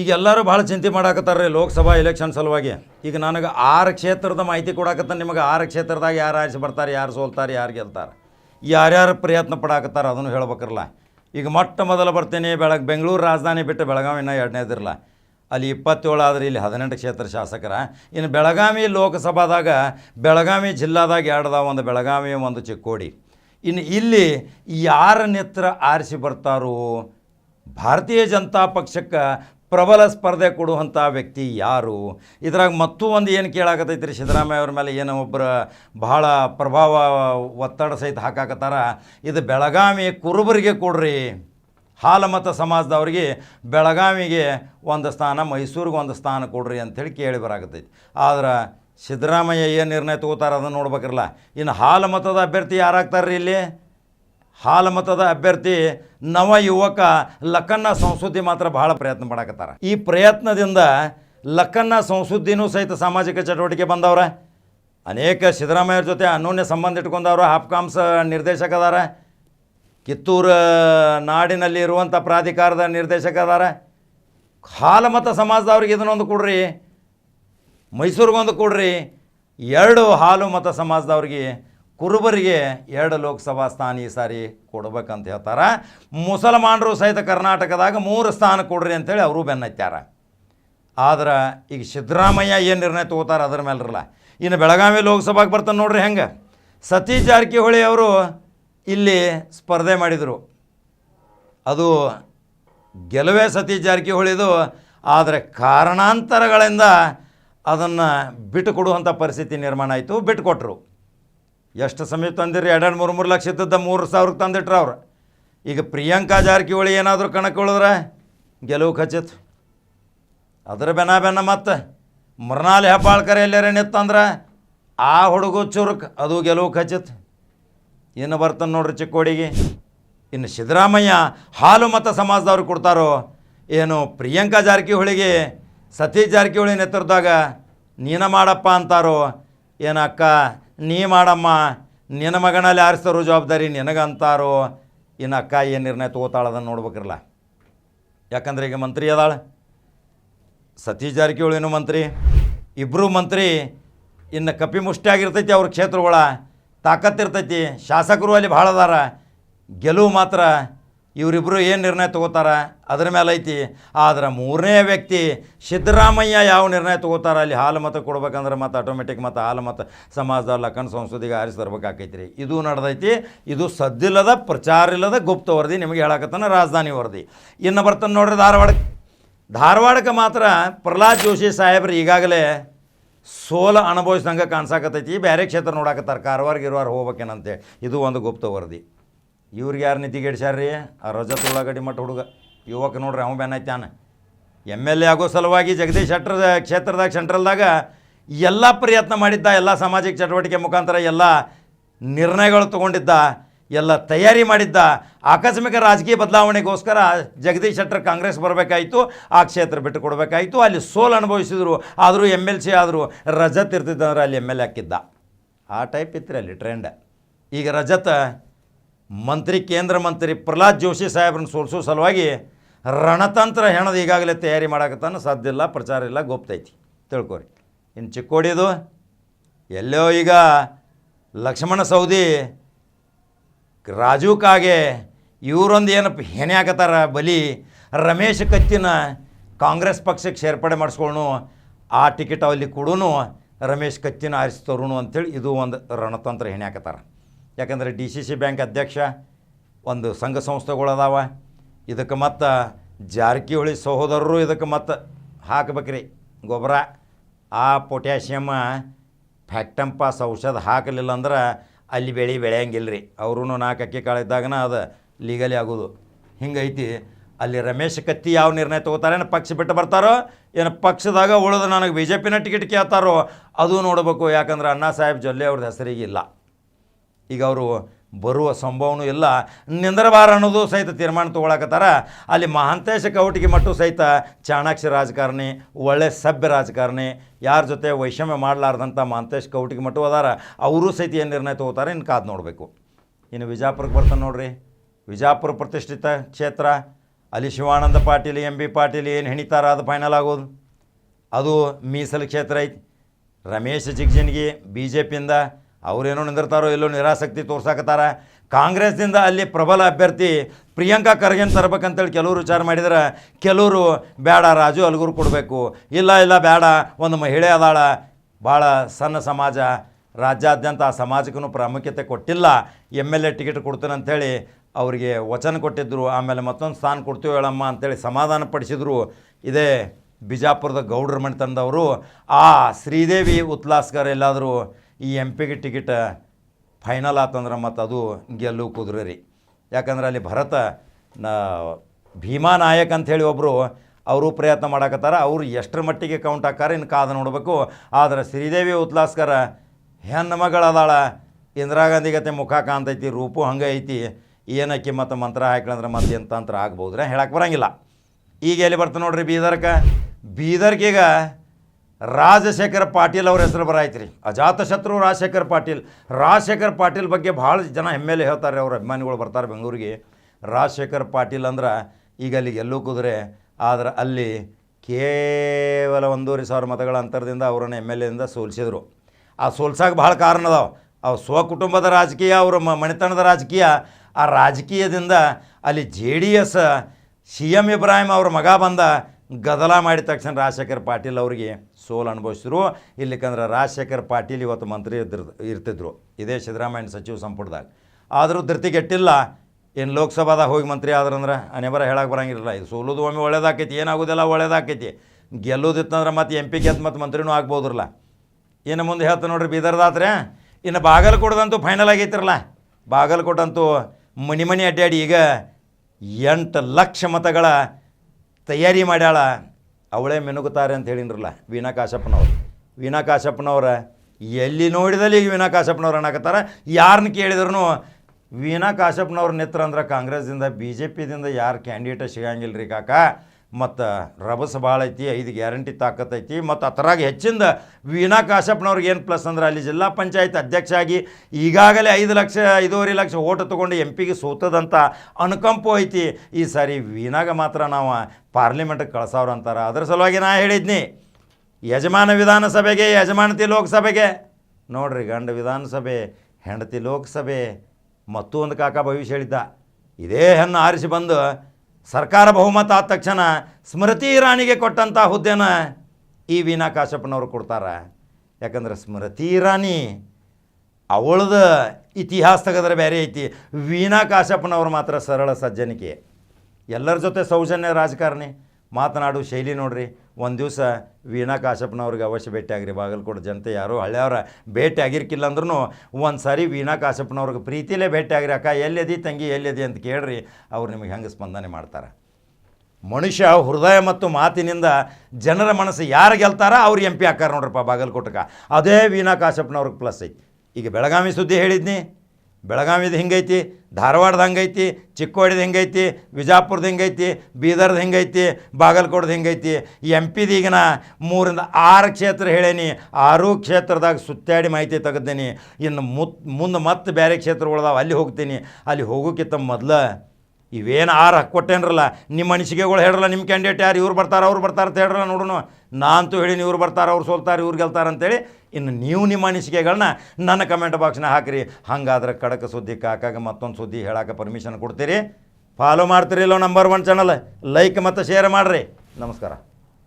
ಈಗ ಎಲ್ಲರೂ ಭಾಳ ಚಿಂತೆ ಮಾಡಾಕತ್ತಾರ್ರಿ ಲೋಕಸಭಾ ಎಲೆಕ್ಷನ್ ಸಲುವಾಗಿ. ಈಗ ನನಗೆ ಆರು ಕ್ಷೇತ್ರದ ಮಾಹಿತಿ ಕೊಡಾಕತ್ತ ನಿಮಗೆ. ಆರು ಕ್ಷೇತ್ರದಾಗ ಯಾರು ಆರಿಸಿ ಬರ್ತಾರೆ, ಯಾರು ಸೋಲ್ತಾರೆ, ಯಾರು ಗೆಲ್ತಾರೆ. ಯಾರ್ಯಾರು ಪ್ರಯತ್ನ ಪಡಾಕತ್ತಾರ ಅದನ್ನು ಹೇಳ್ಬೇಕ್ರಲ್ಲ ಈಗ ಮೊಟ್ಟ ಮೊದಲು ಬರ್ತೀನಿ ಬೆಳಗ್ಗೆ ಬೆಂಗಳೂರು ರಾಜಧಾನಿ ಬಿಟ್ಟು ಬೆಳಗಾವಿನ ಎರಡನೇದಿರಲ್ಲ ಅಲ್ಲಿ ಇಪ್ಪತ್ತೇಳು ಆದ್ರೆ, ಇಲ್ಲಿ ಹದಿನೆಂಟು ಕ್ಷೇತ್ರ ಶಾಸಕರ. ಇನ್ನು ಬೆಳಗಾವಿ ಲೋಕಸಭಾದಾಗ ಬೆಳಗಾವಿ ಜಿಲ್ಲಾದಾಗ ಎರಡದ ಒಂದು ಬೆಳಗಾವಿ, ಒಂದು ಚಿಕ್ಕೋಡಿ. ಇನ್ನು ಇಲ್ಲಿ ಯಾರ ನೇತ್ರ ಆರಿಸಿ ಬರ್ತಾರೋ ಭಾರತೀಯ ಜನತಾ ಪಕ್ಷಕ್ಕೆ ಪ್ರಬಲ ಸ್ಪರ್ಧೆ ಕೊಡುವಂಥ ವ್ಯಕ್ತಿ ಯಾರು? ಇದ್ರಾಗ ಮತ್ತೂ ಒಂದು ಏನು ಕೇಳಾಕತೈತಿ ರೀ ಸಿದ್ದರಾಮಯ್ಯ ಅವ್ರ ಮೇಲೆ ಏನೋ ಒಬ್ಬರು ಬಹಳ ಪ್ರಭಾವ, ಒತ್ತಡ ಸಹಿತ ಹಾಕಾಕತ್ತಾರ? ಇದು ಬೆಳಗಾವಿ ಕುರುಬರಿಗೆ ಕೊಡ್ರಿ. ಹಾಲಮತ ಸಮಾಜದವ್ರಿಗೆ ಬೆಳಗಾವಿಗೆ ಒಂದು ಸ್ಥಾನ, ಮೈಸೂರಿಗೆ ಒಂದು ಸ್ಥಾನ ಕೊಡ್ರಿ ಅಂಥೇಳಿ ಕೇಳಿ ಬರಾಕತ್ತೈತಿ. ಆದ್ರೆ ಸಿದ್ದರಾಮಯ್ಯ ಏನು ನಿರ್ಣಯ ತಗೋತಾರ ಅದನ್ನು ನೋಡ್ಬೇಕಿರಲ್ಲ. ಇನ್ನು ಹಾಲಮತದ ಅಭ್ಯರ್ಥಿ ಯಾರಾಗ್ತಾರೆ ರೀ ಹಾಲಮತದ ಅಭ್ಯರ್ಥಿ ನವ ಯುವಕ ಲಕ್ಕನ್ನ ಸಂಸ್ಕೃತಿ ಮಾತ್ರ ಬಹಳ ಪ್ರಯತ್ನ ಮಾಡಕತ್ತಾರ. ಈ ಪ್ರಯತ್ನದಿಂದ ಲಕ್ಕನ್ನ ಸಂಸ್ಕೃತಿನೂ ಸಹಿತ ಸಾಮಾಜಿಕ ಚಟುವಟಿಕೆ ಬಂದವ್ರ. ಅನೇಕ ಸಿದ್ದರಾಮಯ್ಯ ಜೊತೆ ಅನ್ಯೋನ್ಯ ಸಂಬಂಧ ಇಟ್ಕೊಂಡವ್ರ ಹಾಪ್ಕಾಮ್ಸ್ ನಿರ್ದೇಶಕ ಅದಾರ ಕಿತ್ತೂರು ನಾಡಿನಲ್ಲಿ ಇರುವಂಥ ಪ್ರಾಧಿಕಾರದ ನಿರ್ದೇಶಕ ಅದಾರ ಹಾಲಮತ ಸಮಾಜದವ್ರಿಗೆ ಇದನ್ನೊಂದು ಕೊಡ್ರಿ. ಮೈಸೂರಿಗೊಂದು ಕೊಡ್ರಿ. ಎರಡು ಹಾಲು ಮತ ಸಮಾಜದವ್ರಿಗೆ ಕುರುಬರಿಗೆ ಎರಡು ಲೋಕಸಭಾ ಸ್ಥಾನ ಈ ಸಾರಿ ಕೊಡ್ಬೇಕಂತ ಹೇಳ್ತಾರೆ. ಮುಸಲ್ಮಾನರು ಸಹಿತ ಕರ್ನಾಟಕದಾಗ ಮೂರು ಸ್ಥಾನ ಕೊಡ್ರಿ ಅಂತೇಳಿ ಅವರು ಬೆನ್ನತ್ಯಾರ. ಆದ್ರೆ ಈಗ ಸಿದ್ದರಾಮಯ್ಯ ಏನು ನಿರ್ಣಯ ತಗೋತಾರೆ ಅದ್ರ ಮೇಲಿರಲ್ಲ. ಇನ್ನು ಬೆಳಗಾವಿ ಲೋಕಸಭಾಗೆ ಬರ್ತಾನೆ ನೋಡ್ರಿ ಹೆಂಗೆ? ಸತೀಶ್ ಜಾರಕಿಹೊಳಿ ಅವರು ಇಲ್ಲಿ ಸ್ಪರ್ಧೆ ಮಾಡಿದರು. ಅದು ಗೆಲುವೇ ಸತೀಶ್ ಜಾರಕಿಹೊಳಿದು, ಆದರೆ ಕಾರಣಾಂತರಗಳಿಂದ ಅದನ್ನು ಬಿಟ್ಟು ಕೊಡುವಂಥ ಪರಿಸ್ಥಿತಿ ನಿರ್ಮಾಣ ಆಯಿತು, ಬಿಟ್ಟುಕೊಟ್ರು. ಎಷ್ಟು ಸಮಯ ತಂದಿರಿ? ಎರಡೆರಡು, ಮೂರು ಮೂರು ಲಕ್ಷ ಇದ್ದದ್ದು ಮೂರು ಸಾವಿರಕ್ಕೆ ತಂದಿಟ್ರು ಅವ್ರು. ಈಗ ಪ್ರಿಯಾಂಕಾ ಜಾರಕಿಹೊಳಿ ಏನಾದರೂ ಕಣಕ್ಕೆ ಉಳಿದ್ರೆ ಗೆಲುವು ಖಚಿತ. ಅದ್ರ ಬೆನ ಬೆನ್ನ ಮತ್ತೆ ಮೃಣಾಲ್ ಹೆಬ್ಬಾಳ್ಕರ್ ಎಲ್ಲಾರ ನಿತ್ತಂದ್ರೆ ಆ ಹುಡುಗ ಚುರುಕ್, ಅದು ಗೆಲುವು ಖಚಿತ. ಇನ್ನು ಬರ್ತಾನೆ ನೋಡ್ರಿ ಚಿಕ್ಕೋಡಿಗೆ ಇನ್ನು ಸಿದ್ದರಾಮಯ್ಯ ಹಾಲು ಮತ ಸಮಾಜದವ್ರು ಕೊಡ್ತಾರೋ? ಏನು ಪ್ರಿಯಾಂಕಾ ಜಾರಕಿಹೊಳಿಗೆ ಸತೀಶ್ ಜಾರಕಿಹೊಳಿ ನೇತೃತ್ವದಾಗ ನೀನ ಮಾಡಪ್ಪ ಅಂತಾರೋ? ಏನಕ್ಕ ನೀ ಮಾಡಮ್ಮ, ನಿನ್ನ ಮಗನಲ್ಲಿ ಆರಿಸ್ತಾರೋ ಜವಾಬ್ದಾರಿ ನಿನಗಂತಾರೋ, ಇನ್ನು ಅಕ್ಕ ಏನು ನಿರ್ಣಯ ತಗೋತಾಳ ಅದನ್ನು ನೋಡ್ಬೇಕಿರಲ್ಲ. ಯಾಕಂದ್ರೆ ಈಗ ಮಂತ್ರಿ ಅದಾಳೆ. ಸತೀಶ್ ಏನು ಮಂತ್ರಿ. ಇಬ್ಬರು ಮಂತ್ರಿ, ಇನ್ನು ಕಪಿ ಮುಷ್ಟಿ ಆಗಿರ್ತೈತಿ ಅವ್ರ ಕ್ಷೇತ್ರಗಳ ತಾಕತ್ತಿರ್ತೈತಿ ಶಾಸಕರು ಅಲ್ಲಿ ಭಾಳ ಅದಾರ. ಗೆಲುವು ಮಾತ್ರ ಇವರಿಬ್ಬರು ಏನು ನಿರ್ಣಯ ತಗೋತಾರ? ಅದ್ರ ಮೇಲೆ ಐತಿ. ಆದ್ರೆ ಮೂರನೇ ವ್ಯಕ್ತಿ ಸಿದ್ದರಾಮಯ್ಯ ಯಾವ ನಿರ್ಣಯ ತಗೋತಾರ? ಅಲ್ಲಿ ಹಾಲು ಮತ ಕೊಡ್ಬೇಕಂದ್ರೆ ಮತ್ತು ಆಟೋಮೆಟಿಕ್ ಮತ್ತು ಹಾಲು ಮತ ಸಮಾಜದ ಲಕ್ಕನ್ ಸಂಸ್ಕೃತಿಗೆ ಆರಿಸಿ ತರ್ಬೇಕಾಕೈತಿ ರೀ ಇದು ನಡೆದೈತಿ. ಇದು ಸದ್ದಿಲ್ಲದ ಪ್ರಚಾರ ಇಲ್ಲದ ಗುಪ್ತ ವರದಿ ನಿಮಗೆ ಹೇಳಕತ್ತಾನ ರಾಜಧಾನಿ ವರದಿ. ಇನ್ನು ಬರ್ತಾನೆ ನೋಡ್ರಿ ಧಾರವಾಡ. ಧಾರವಾಡಕ್ಕೆ ಮಾತ್ರ ಪ್ರಹ್ಲಾದ್ ಜೋಶಿ ಸಾಹೇಬ್ರು ಈಗಾಗಲೇ ಸೋಲ ಅನುಭವಿಸ್ದಂಗೆ ಕಾಣಿಸಾಕತ್ತೈತಿ. ಬೇರೆ ಕ್ಷೇತ್ರ ನೋಡಾಕತ್ತಾರೆ. ಕಾರವಾರ ಗಿರವಾರ ಹೋಗ್ಬೇಕೇನಂತೆ. ಇದು ಒಂದು ಗುಪ್ತ ವರದಿ. ಇವ್ರಿಗೆ ಯಾರು ನಿತಿಗೇಡ್ಸ್ಯಾರ್ರಿ ಆ ರಜತ್ ಉಳ್ಳಾಗಡ್ಡಿ ಮಠ ಹುಡುಗ. ಯುವಕ ನೋಡ್ರಿ, ಅವ ಐತಾನ ಎಂ ಎಲ್ ಎ ಆಗೋ ಸಲುವಾಗಿ ಜಗದೀಶ್ ಶೆಟ್ಟರ್ ಕ್ಷೇತ್ರದಾಗ, ಸೆಂಟ್ರಲ್ದಾಗ ಎಲ್ಲ ಪ್ರಯತ್ನ ಮಾಡಿದ್ದ, ಎಲ್ಲ ಸಾಮಾಜಿಕ ಚಟುವಟಿಕೆ ಮುಖಾಂತರ ಎಲ್ಲ ನಿರ್ಣಯಗಳು ತಗೊಂಡಿದ್ದ, ಎಲ್ಲ ತಯಾರಿ ಮಾಡಿದ್ದ, ಆಕಸ್ಮಿಕ ರಾಜಕೀಯ ಬದಲಾವಣೆಗೋಸ್ಕರ ಜಗದೀಶ್ ಶೆಟ್ಟರ್ ಕಾಂಗ್ರೆಸ್ ಬರಬೇಕಾಯಿತು, ಆ ಕ್ಷೇತ್ರ ಬಿಟ್ಟು ಕೊಡಬೇಕಾಯಿತು, ಅಲ್ಲಿ ಸೋಲು ಅನುಭವಿಸಿದ್ರು, ಆದರೂ ಎಂ ಎಲ್ ಸಿ ಆದರೂ ರಜತ್ ಇರ್ತಿದ್ದಂದ್ರೆ ಅಲ್ಲಿ ಎಂ ಎಲ್ ಎ ಹಾಕಿದ್ದ. ಆ ಟೈಪ್ ಇತ್ತು ಅಲ್ಲಿ ಟ್ರೆಂಡ್ ಈಗ ರಜತ್ ಮಂತ್ರಿ ಕೇಂದ್ರ ಮಂತ್ರಿ ಪ್ರಹ್ಲಾದ್ ಜೋಶಿ ಸಾಹೇಬ್ರನ್ನ ಸೋಲಿಸೋ ಸಲುವಾಗಿ ರಣತಂತ್ರ ಹೆಣದ ಈಗಾಗಲೇ ತಯಾರಿ ಮಾಡಕತ್ತಾನ ಸಾಧ್ಯ ಇಲ್ಲ, ಪ್ರಚಾರ ಇಲ್ಲ ಗೊಪ್ತೈತಿ ತಿಳ್ಕೊರಿ. ಇನ್ನು ಚಿಕ್ಕೋಡಿದು ಎಲ್ಲೋ ಈಗ ಲಕ್ಷ್ಮಣ ಸೌದಿ ರಾಜು ಕಾಗೆ ಇವರೊಂದು ಏನು ಹೆಣೆ ಹಾಕತ್ತಾರ? ಬಲಿ ರಮೇಶ್ ಕತ್ತಿನ ಕಾಂಗ್ರೆಸ್ ಪಕ್ಷಕ್ಕೆ ಸೇರ್ಪಡೆ ಮಾಡಿಸ್ಕೊಳ್ಳು ಆ ಟಿಕೆಟ್ ಅಲ್ಲಿ ಕೊಡೋನು ರಮೇಶ್ ಕತ್ತಿನ ಆರಿಸ್ತರುನು ಅಂಥೇಳಿ ಇದು ಒಂದು ರಣತಂತ್ರ ಹೆಣೆ ಹಾಕತ್ತಾರ. ಯಾಕಂದರೆ ಡಿ ಸಿ ಸಿ ಬ್ಯಾಂಕ್ ಅಧ್ಯಕ್ಷ, ಒಂದು ಸಂಘ ಸಂಸ್ಥೆಗಳದಾವ ಇದಕ್ಕೆ ಮತ್ತು ಜಾರಕಿಹೊಳಿ ಸಹೋದರರು ಇದಕ್ಕೆ ಮತ್ತು ಹಾಕ್ಬೇಕ್ರಿ ಗೊಬ್ಬರ. ಆ ಪೊಟ್ಯಾಷಿಯಮ್ ಫ್ಯಾಕ್ಟಂಪಾಸ್ ಔಷಧ ಹಾಕಲಿಲ್ಲ ಅಂದ್ರೆ ಅಲ್ಲಿ ಬೆಳೆ ಬೆಳೆಯಂಗಿಲ್ಲ ರೀ ಅವ್ರೂ ನಾಲ್ಕು ಅಕ್ಕಿ ಕಾಳಿದ್ದಾಗನ ಅದು ಲೀಗಲಿ ಆಗೋದು. ಹಿಂಗೈತಿ, ಅಲ್ಲಿ ರಮೇಶ್ ಕತ್ತಿ ಯಾವ ನಿರ್ಣಯ ತೊಗೋತಾರೆ, ಏನು ಪಕ್ಷ ಬಿಟ್ಟು ಬರ್ತಾರೋ, ಏನು ಪಕ್ಷದಾಗ ಉಳಿದು ನನಗೆ ಬಿ ಜೆ ಪಿನ ಟಿಕೆಟ್ ಕೇಳ್ತಾರೋ, ಅದು ನೋಡಬೇಕು. ಯಾಕಂದ್ರೆ ಅಣ್ಣಾ ಸಾಹೇಬ್ ಜೊಲ್ಲೆ ಅವ್ರದ್ದು ಹೆಸರಿಗೆ ಇಲ್ಲ ಈಗ ಅವರು ಬರುವ ಸಂಭವನೂ ಇಲ್ಲ. ನಿಂದ್ರಬಾರ ಅನ್ನೋದು ಸಹಿತ ತೀರ್ಮಾನ ತೊಗೊಳಕತ್ತಾರ. ಅಲ್ಲಿ ಮಹಾಂತೇಶ ಕೌಟಿಗೆ ಮಟ್ಟು ಸಹಿತ ಚಾಣಾಕ್ಷ ರಾಜಕಾರಣಿ, ಒಳ್ಳೆ ಸಭ್ಯ ರಾಜಕಾರಣಿ, ಯಾರ ಜೊತೆ ವೈಷಮ್ಯ ಮಾಡಲಾರ್ದಂಥ ಮಹಾಂತೇಶ್ ಕೌಟಿಗೆ ಮಟ್ಟು ಅದಾರ. ಅವರೂ ಸಹಿತ ಏನು ನಿರ್ಣಯ ತೊಗೋತಾರೆ? ಇನ್ನು ಕಾದು ನೋಡಬೇಕು. ಇನ್ನು ವಿಜಾಪುರಕ್ಕೆ ಬರ್ತಾನೆ ನೋಡ್ರಿ. ವಿಜಾಪುರ ಪ್ರತಿಷ್ಠಿತ ಕ್ಷೇತ್ರ, ಅಲ್ಲಿ ಶಿವಾನಂದ ಪಾಟೀಲ್, ಎಂ ಬಿ ಪಾಟೀಲ್ ಏನು ಹೆಣಿತಾರ ಅದು ಫೈನಲ್ ಆಗೋದು. ಅದು ಮೀಸಲು ಕ್ಷೇತ್ರ ಐತಿ. ರಮೇಶ್ ಜಿಗ್ಜಿನ್ಗಿ ಬಿ ಜೆ ಪಿಯಿಂದ ಅವ್ರೇನೋ ನಿಂದಿರ್ತಾರೋ ಎಲ್ಲೋ ನಿರಾಸಕ್ತಿ ತೋರ್ಸಾಕತ್ತಾರ. ಕಾಂಗ್ರೆಸ್ದಿಂದ ಅಲ್ಲಿ ಪ್ರಬಲ ಅಭ್ಯರ್ಥಿ ಪ್ರಿಯಾಂಕಾ ಖರ್ಗೆನ್ ತರ್ಬೇಕಂತೇಳಿ ಕೆಲವರು ವಿಚಾರ ಮಾಡಿದ್ರೆ, ಕೆಲವರು ಬೇಡ ರಾಜು ಅಲ್ಗುರು ಕೊಡಬೇಕು. ಇಲ್ಲ ಇಲ್ಲ, ಬೇಡ, ಒಂದು ಮಹಿಳೆ ಅದಾಳ. ಭಾಳ ಸಣ್ಣ ಸಮಾಜ, ರಾಜ್ಯಾದ್ಯಂತ ಆ ಸಮಾಜಕ್ಕೂ ಪ್ರಾಮುಖ್ಯತೆ ಕೊಟ್ಟಿಲ್ಲ. ಎಂ ಎಲ್ ಎ ಟಿಕೆಟ್ ಕೊಡ್ತೇನೆ ಅವರಿಗೆ ವಚನ ಕೊಟ್ಟಿದ್ದರು ಆಮೇಲೆ ಮತ್ತೊಂದು ಸ್ಥಾನ ಕೊಡ್ತೀವಿ ಹೇಳಮ್ಮ ಅಂತೇಳಿ ಸಮಾಧಾನ ಪಡಿಸಿದ್ರು. ಇದೇ ಬಿಜಾಪುರದ ಗೌಡ್ರ ಮನೆತನದವರು. ಆ ಶ್ರೀದೇವಿ, ಉತ್ಲಾಸ್ಕರ್ ಎಲ್ಲಾದರೂ ಈ ಎಂ ಪಿಗೆ ಟಿಕೆಟ್ ಫೈನಲ್ ಆತಂದ್ರೆ ಮತ್ತು ಅದು ಗೆಲ್ಲು ಕುದುರೆ ರೀ. ಯಾಕಂದ್ರೆ ಅಲ್ಲಿ ಭರತ ನ ಭೀಮಾ ನಾಯಕ್ ಅಂಥೇಳಿ ಒಬ್ಬರು ಅವರು ಪ್ರಯತ್ನ ಮಾಡಕತ್ತಾರ. ಅವರು ಎಷ್ಟರ ಮಟ್ಟಿಗೆ ಕೌಂಟ್ ಹಾಕಾರ ಇನ್ನು ಕಾದು ನೋಡಬೇಕು. ಆದರೆ ಶ್ರೀದೇವಿ ಉತ್ಲಾಸ್ಕರ ಹೆಣ್ಣು ಮಗಳದಾಳ ಇಂದಿರಾ ಗಾಂಧಿ ಗತೆ ಮುಖ ಕಾಣ್ತೈತಿ, ರೂಪು ಹಂಗೆ ಐತಿ. ಏನಕ್ಕೆ ಮತ್ತು ಮಂತ್ರ ಹಾಕ್ಲಂದ್ರೆ ಮತ್ತೆ ಎಂತ ಅಂತ ಆಗ್ಬೋದ್ರೆ ಹೇಳಕ್ಕೆ ಬರೋಂಗಿಲ್ಲ. ಈಗ ಎಲ್ಲಿ ಬರ್ತಾನೆ ನೋಡ್ರಿ ಬೀದರ್ಕ? ಬೀದರ್ಗೀಗ ರಾಜಶೇಖರ ಪಾಟೀಲ್ ಅವ್ರ ಹೆಸರು ಬರಾಯ್ತು ಅಜಾತಶತ್ರು ರಾಜಶೇಖರ್ ಪಾಟೀಲ್. ರಾಜಶೇಖರ್ ಪಾಟೀಲ್ ಬಗ್ಗೆ ಭಾಳ ಜನ ಹೆಮ್ಮೆಲೆ ಹೇಳ್ತಾರೆ ಅವ್ರ ಅಭಿಮಾನಿಗಳು ಬರ್ತಾರೆ ಬೆಂಗಳೂರಿಗೆ. ರಾಜಶೇಖರ್ ಪಾಟೀಲ್ ಅಂದ್ರೆ ಈಗ ಅಲ್ಲಿಗೆ ಎಲ್ಲೂ ಕುದುರೆ, ಆದ್ರೆ ಅಲ್ಲಿ ಕೇವಲ ಒಂದೂವರೆ ಸಾವಿರ ಮತಗಳ ಅಂತರದಿಂದ ಅವರನ್ನು ಎಂ ಎಲ್ ಎದಿಂದ ಸೋಲಿಸಿದರು. ಆ ಸೋಲ್ಸಕ್ಕೆ ಭಾಳ ಕಾರಣ ಅದಾವೆ. ಅವು ಸ್ವಕುಟುಂಬದ ರಾಜಕೀಯ, ಅವರ ಮನೆತನದ ರಾಜಕೀಯ, ಆ ರಾಜಕೀಯದಿಂದ ಅಲ್ಲಿ J D S, C M Ibrahim ಅವ್ರ ಮಗ ಬಂದ ಗದಲ ಮಾಡಿದ ತಕ್ಷಣ ರಾಜಶೇಖರ್ ಪಾಟೀಲ್ ಅವರಿಗೆ ಸೋಲು ಅನುಭವಿಸಿದ್ರು. ಇಲ್ಲಿಕಂದ್ರೆ ರಾಜಶೇಖರ್ ಪಾಟೀಲ್ ಇವತ್ತು ಮಂತ್ರಿ ಇರ್ತಿದ್ರು. ಇದೇ ಸಿದ್ದರಾಮಯ್ಯ ಸಚಿವ ಸಂಪುಟದಾಗ. ಆದರೂ ಧೃತಿಗೆಟ್ಟಿಲ್ಲ ಏನು ಲೋಕಸಭಾದಾಗ ಹೋಗಿ ಮಂತ್ರಿ ಆದ್ರಂದ್ರೆ ಅನೇಬರ ಹೇಳಕ್ಕೆ ಬರಂಗಿಲ್ಲ ಇದು ಸೋಲುದು ಒಮ್ಮೆ ಒಳ್ಳೇದಾಕೈತಿ, ಏನಾಗೋದಿಲ್ಲ ಒಳ್ಳೇದಾಕೈತಿ. ಗೆಲ್ಲೋದಿತ್ತಂದ್ರೆ ಮತ್ತೆ ಎಂ ಪಿ ಗೆದ್ದು ಮತ್ತು ಮಂತ್ರಿನೂ ಆಗ್ಬೋದ್ರಲ್ಲ. ಇನ್ನು ಮುಂದೆ ಹೇಳ್ತಾ ನೋಡ್ರಿ ಬೀದರ್ದಾತ್ರೆ ಇನ್ನು ಬಾಗಲಕೋಟದಂತೂ ಫೈನಲ್ ಆಗೈತಿರಲ್ಲ. ಬಾಗಲಕೋಟಂತೂ ಮನಿ ಮನಿ ಅಡ್ಡಾಡಿ ಈಗ ಎಂಟು ಲಕ್ಷ ಮತಗಳ ತಯಾರಿ ಮಾಡ್ಯಾಳ, ಅವಳೇ ಮೆನುಗುತ್ತಾರೆ ಅಂತ ಹೇಳಿನ್ರಲ್ಲ ವೀಣಾ ಕಾಶಪ್ಪನವ್ರು ವೀಣಾ ಕಾಶಪ್ಪನವ್ರ ಎಲ್ಲಿ ನೋಡಿದಲ್ಲಿ ಈಗ ವೀಣಾ ಕಾಶಪ್ಪನವ್ರು ಅನ್ನಕತ್ತಾರ? ಯಾರನ್ನ ಕೇಳಿದ್ರು ವೀಣಾ ಕಾಶಪ್ಪನವ್ರ ನಿತ್ರ ಅಂದ್ರೆ ಕಾಂಗ್ರೆಸ್ದಿಂದ ಬಿ ಜೆ ಪಿದಿಂದ ಯಾರು ಕ್ಯಾಂಡಿಡೇಟ್ ಸಿಗಂಗಿಲ್ಲ ರೀ ಕಾಕ? ಮತ್ತು ರಭಸ ಭಾಳ ಐತಿ, ಐದು ಗ್ಯಾರಂಟಿ ತಾಕತ್ತೈತಿ ಮತ್ತು ಅದರಾಗ ಹೆಚ್ಚಿಂದ ವೀಣಾ ಕಾಶಪ್ಪನವ್ರಿಗೆ ಏನು ಪ್ಲಸ್ ಅಂದ್ರೆ ಅಲ್ಲಿ ಜಿಲ್ಲಾ ಪಂಚಾಯತ್ ಅಧ್ಯಕ್ಷ ಆಗಿ ಈಗಾಗಲೇ ಐದು ಲಕ್ಷ, ಐದೂವರೆ ಲಕ್ಷ ಓಟ್ ತೊಗೊಂಡು ಎಂ ಪಿಗೆ ಸೋತದಂತ ಅನುಕಂಪ ಐತಿ. ಈ ಸಾರಿ ವೀಣಾಗ ಮಾತ್ರ ನಾವು ಪಾರ್ಲಿಮೆಂಟ್ಗೆ ಕಳ್ಸವ್ರು ಅಂತಾರೆ. ಅದ್ರ ಸಲುವಾಗಿ ನಾ ಹೇಳಿದ್ನಿ, ಯಜಮಾನ ವಿಧಾನಸಭೆಗೆ, ಯಜಮಾನತಿ ಲೋಕಸಭೆಗೆ. ನೋಡ್ರಿ ಗಂಡ ವಿಧಾನಸಭೆ, ಹೆಂಡತಿ ಲೋಕಸಭೆ, ಮತ್ತೂ ಒಂದು ಕಾಕ ಭವಿಷ್ಯ ಹೇಳಿದ್ದ. ಇದೇ ಹೆಣ್ಣು ಆರಿಸಿ ಬಂದು ಸರ್ಕಾರ ಬಹುಮತ ಆದ ತಕ್ಷಣ ಸ್ಮೃತಿ ಇರಾನಿಗೆ ಕೊಟ್ಟಂಥ ಹುದ್ದೆನ ಈ ವೀಣಾ ಕಾಶಪ್ಪನವರು ಕೊಡ್ತಾರೆ. ಯಾಕಂದ್ರೆ ಸ್ಮೃತಿ ಇರಾನಿ ಅವಳದ ಇತಿಹಾಸ ತೆಗೆದ್ರೆ ಬೇರೆ ಐತಿ. ವೀಣಾ ಕಾಶಪ್ಪನವ್ರು ಮಾತ್ರ ಸರಳ ಸಜ್ಜನಿಕೆ. ಎಲ್ಲರ ಜೊತೆ ಸೌಜನ್ಯ ರಾಜಕಾರಣಿ. ಮಾತನಾಡು ಶೈಲಿ ನೋಡ್ರಿ. ಒಂದು ದಿವಸ ವೀಣಾ ಕಾಶಪ್ಪನವ್ರಿಗೆ ಅವಶ್ಯ ಭೇಟಿ ಆಗ್ರಿ ಬಾಗಲಕೋಟೆ ಜನತೆ ಯಾರು ಹಳ್ಳಿಯವ್ರ ಭೇಟಿ ಆಗಿರ್ಕಿಲ್ಲ ಅಂದ್ರೂ ಒಂದು ಸಾರಿ ವೀಣಾ ಕಾಶಪ್ಪನವ್ರಿಗೆ ಪ್ರೀತಿಲೇ ಭೇಟಿ ಆಗ್ರಿ ಅಕ್ಕ, ಎಲ್ಲಿದಿ ತಂಗಿ, ಎಲ್ಲೆದಿ ಅಂತ ಕೇಳ್ರಿ. ಅವ್ರು ನಿಮಗೆ ಹೆಂಗೆ ಸ್ಪಂದನೆ ಮಾಡ್ತಾರೆ. ಮನುಷ್ಯ ಹೃದಯ ಮತ್ತು ಮಾತಿನಿಂದ ಜನರ ಮನಸ್ಸು ಯಾರು ಗೆಲ್ತಾರ ಅವ್ರು ಎಂ ಪಿ ಹಾಕಾರ ನೋಡ್ರಪ್ಪ ಬಾಗಲಕೋಟಕ್ಕೆ ಅದೇ ವೀಣಾ ಕಾಶಪ್ಪನವ್ರಿಗೆ ಪ್ಲಸ್ ಐತಿ. ಈಗ ಬೆಳಗಾವಿ ಸುದ್ದಿ ಹೇಳಿದ್ನಿ. ಬೆಳಗಾವಿದು ಹಿಂಗೈತಿ, ಧಾರವಾಡದ ಹಂಗೈತಿ, ಚಿಕ್ಕೋಡಿದ ಹೆಂಗೈತಿ, ವಿಜಾಪುರದ ಹೆಂಗೈತಿ, ಬೀದರ್ದು ಹೆಂಗೈತಿ ಬಾಗಲಕೋಟದ ಹೆಂಗೈತಿ. ಎಂ ಪಿದ ಈಗ ನಾ ಮೂರಿಂದ ಆರು ಕ್ಷೇತ್ರ ಹೇಳೇನಿ, ಆರು ಕ್ಷೇತ್ರದಾಗ ಸುತ್ತಾಡಿ ಮಾಹಿತಿ ತೆಗೆದೇನಿ. ಇನ್ನು ಮುತ್, ಮುಂದೆ ಮತ್ತೆ ಬೇರೆ ಕ್ಷೇತ್ರಗಳದಾವ, ಅಲ್ಲಿ ಹೋಗ್ತೀನಿ. ಅಲ್ಲಿ ಹೋಗೋಕ್ಕಿಂತ ಮೊದಲು ಇವೇನು ಆರು ಕೊಟ್ಟೇನ್ರಲ್ಲ ನಿಮ್ಮ ಅನಿಸಿಕೆಗಳು ಹೇಳ್ರಲ್ಲ ನಿಮ್ಮ ಕ್ಯಾಂಡಿಡೇಟ್ ಯಾರು, ಇವ್ರು ಬರ್ತಾರೆ, ಅವ್ರು ಬರ್ತಾರೆ ಅಂತ ಹೇಳ್ರಲ್ಲ ನೋಡೋಣ ನಾನಂತೂ ಹೇಳೀನಿ ಇವ್ರು ಬರ್ತಾರೆ, ಅವ್ರು ಸೋಲ್ತಾರೆ, ಇವ್ರು ಗೆಲ್ತಾರೆ ಅಂತೇಳಿ ಇನ್ನು ನೀವು ನಿಮ್ಮ ಅನಿಸಿಕೆಗಳನ್ನ ನನ್ನ ಕಮೆಂಟ್ ಬಾಕ್ಸ್ನ ಹಾಕಿರಿ. ಹಂಗಾದ್ರೆ ಕಡಕ ಸುದ್ದಿ ಕಾಕಾಗ ಮತ್ತೊಂದು ಸುದ್ದಿ ಹೇಳಕ್ಕೆ ಪರ್ಮಿಷನ್ ಕೊಡ್ತೀರಿ. ಫಾಲೋ ಮಾಡ್ತೀರಿಲ್ಲೋ ನಂಬರ್ ಒನ್ ಚಾನಲ್ ಲೈಕ್ ಮತ್ತು ಶೇರ್ ಮಾಡಿರಿ. ನಮಸ್ಕಾರ.